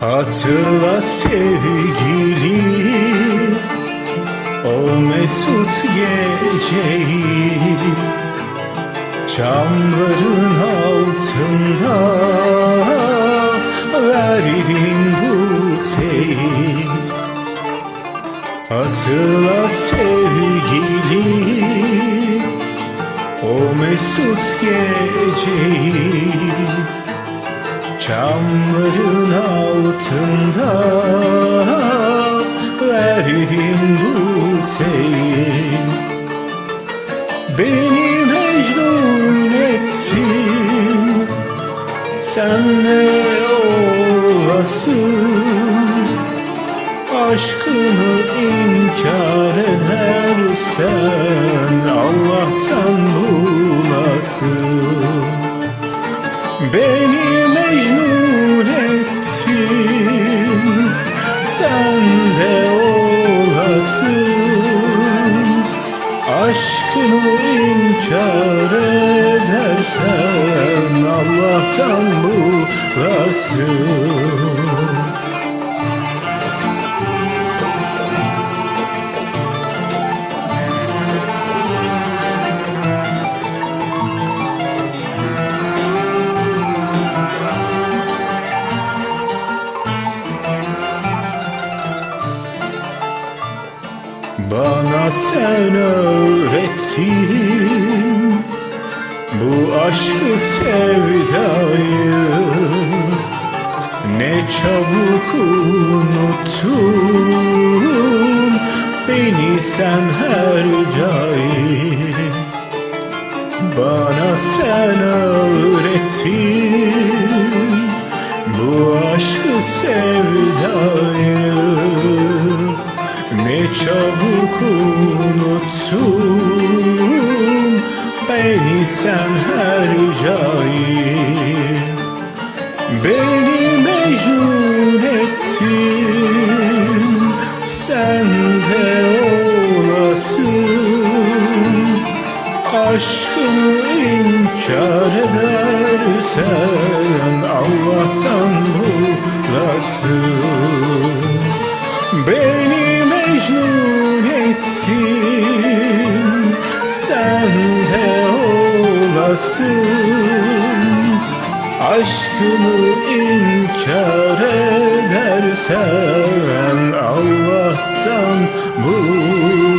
Hatırla sevgili o mesut geceyi. Çamların altında verdin bu seyi Hatırla sevgili o mesut geceyi Çamların altında verdin bu seyi Beni mecnun ettin Sen ne olasın? Aşkını inkar edersen Allah'tan bulasın. Beni Allah'tan bulasın Bana sen öğrettin bu aşkı sevdayı Ne çabuk unuttun beni sen her cayı Bana sen öğrettin bu aşkı sevdayı ne çabuk unuttun beni sen her cayı Beni mecnun ettin sen de olasın Aşkını inkar edersen Allah'tan bulasın olasın Aşkını inkar edersen Allah'tan bulasın